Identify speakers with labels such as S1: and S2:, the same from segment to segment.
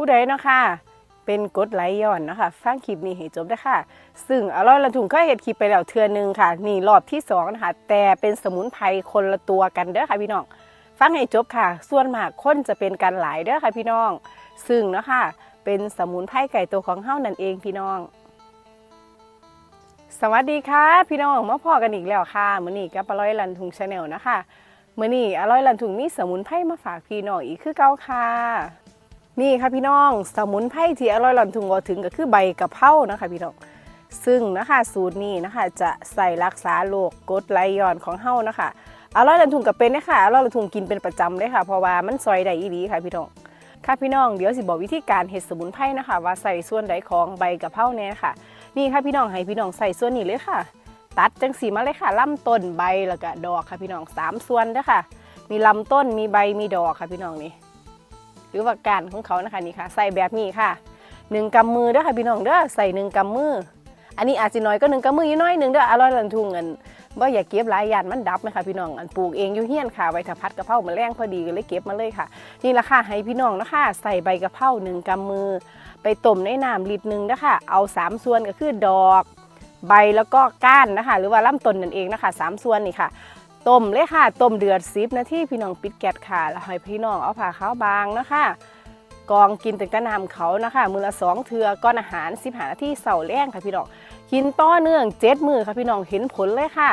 S1: ผู้ใดเนาะค่ะ เป็นกดไลค์ย้อนเนาะคะฟังคลิปนี้ให้จบด้วยค่ะ ซึ่งอร่อยละถุงก็เห็ดคลิปไปแล้วเทือนึงค่ะ นี่รอบที่สองนะคะ แต่เป็นสมุนไพรคนละตัวกันเด้อค่ะพี่น้อง ฟังให้จบค่ะ ส่วนมากคนจะเป็นการหลายเด้อค่ะพี่น้อง ซึ่งเนาะค่ะ เป็นสมุนไพรไก่ตัวของเฮานั่นเองพี่น้องสวัสดีค่ะ พี่น้องมาพอกันอีกแล้วค่ะมื้อนี้กับอร่อยลันทุงชาแนลนะคะมื้อนี้อร่อยลันทุงมีสมุนไพรมาฝากพี่น้องอีกคือเก่าค่ะ นี่ค่ะพี่น้อง สมุนไพรที่อร่อยหลันทุงก็ถึงก็คือใบกะเพรานะคะพี่น้อง ซึ่งนะคะสูตรนี้นะคะจะใส่รักษาโรคกดไหลย้อนของเฮานะคะอร่อยหลันทุงก็เป็นนะคะอร่อยหลันทุงกินเป็นประจำเลยค่ะเพราะว่ามันซอยได้อีหลีค่ะพี่น้องค่ะพี่น้องเดี๋ยวสิบอกวิธีการเฮ็ดสมุนไพรนะคะ ว่าใส่ส่วนใดของใบกะเพราเนี่ยค่ะ นี่ค่ะพี่น้องให้พี่น้องใส่ส่วนนี้เลยค่ะ ตัดจังสีมาเลยค่ะลำต้นใบแล้วก็ดอกค่ะพี่น้องสามส่วนเด้ค่ะมีลำต้นมีใบมีดอกค่ะพี่น้องนี่ หรือว่าการของเขานะคะนี่ค่ะใส่แบบนี้ค่ะหนึ่งกำมือเด้อค่ะพี่น้องเด้อใส่หนึ่งกำมือ อันนี้อาจจะน้อยก็หนึ่งกำมือยู่น้อยหนึ่งเด้ออร่อยลันทุงเงินบ่อย่าเก็บหลายยานมันดับไหมคะพี่น้องอันปลูกเองอยู่เฮียนค่ะไว้ถ้าพัดกะเพรามาแรงพอดีก็เลยเก็บมาเลยค่ะ นี่ละค่ะให้พี่น้องนะคะใส่ใบกะเพราหนึ่งกำมือ ไปต้มในน้ำลิตรหนึ่งนะคะเอาสามส่วนก็คือดอก ใบแล้วก็ก้านนะคะ หรือว่าลำต้นนั่นเองนะคะสามส่วนนี่ค่ะ ต้มเลยค่ะต้มเดือดซิบนาทีพี่น้องปิดแก๊สค่ะแล้วให้พี่น้องเอาผ่าขาวบางนะคะกองกินตึงกระนำเขานะคะมือละสองเทือก้อนอาหารสิบหานาทีเสาร์แรงค่ะพี่น้องกินต่อเนื่องเจ็ดมือค่ะพี่น้องเห็นผลเลยค่ะ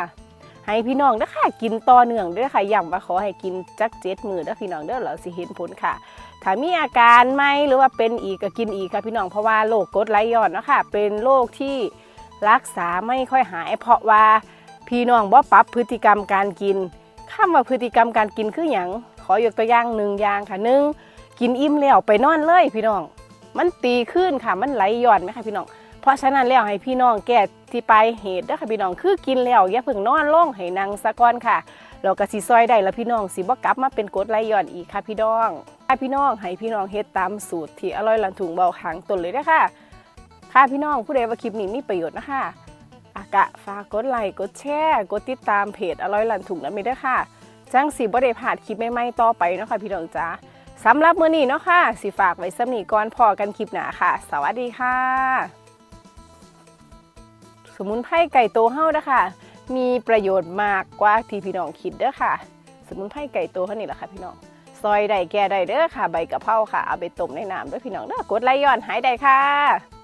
S1: ให้พี่น้องเด้อค่ะกินต่อเนื่องด้อค่ะย้ำว่าขอให้กินจักเจ็ดมือเด้อพี่น้องเด้อเราสิเห็นผลค่ะ ถ้ามีอาการไหมหรือว่าเป็นอีกก็กินอีกค่ะพี่น้องเพราะว่าโรคกรดไหลย้อนนะคะเป็นโรคที่รักษาไม่ค่อยหาย เพราะว่า พี่น้องบ่ปรับพฤติกรรมการกินคำว่าพฤติกรรมการกินคืออย่างขอยกตัวอย่างหนึ่งอย่างค่ะหนึ่งกินอิ่มแล้วไปนอนเลยพี่น้อง มันตีขึ้นค่ะมันไหลย้อนไหมคะพี่น้อง เพราะฉะนั้นแล้วให้พี่น้องแก้ที่ปลายเหตุเด้ค่ะพี่น้องคือกินแล้วอย่าเพิ่งนอนลงให้นั่งซะก่อนค่ะเราก็สิซอยได้แล้วพี่น้องสิบ่กลับมาเป็นกดไหลย้อนอีกค่ะพี่น้องค่ะพี่น้องให้พี่น้องเฮ็ดตามสูตรที่อร่อยลันถุงเบาหางต้นเลยเด้อค่ะค่ะพี่น้องผู้ใดว่าคลิปนี้มีประโยชน์นะคะ กะฝากกดไลค์กดแชร์กดติดตามเพจอร่อยหลันถุงนั้นไปเด้อค่ะจังสิบ่ได้พลาดคลิปใหม่ๆต่อไปเนาะค่ะพี่น้องจ้าสำหรับมื้อนี้เนาะค่ะสิฝากไว้สำนีก่อนพอกันคลิปหน้าค่ะ สวัสดีค่ะ สมุนไพรไก่โตเฮานะคะมีประโยชน์มากกว่าที่พี่น้องคิดเด้อค่ะ สมุนไพรไก่โตเท่านี้แหละค่ะพี่น้องซอยได้แก่ได้เด้อค่ะ ใบกะเพราค่ะเอาไปต้มในน้ำด้วยพี่น้องเด้อกดไลย้อนหายได้ค่ะ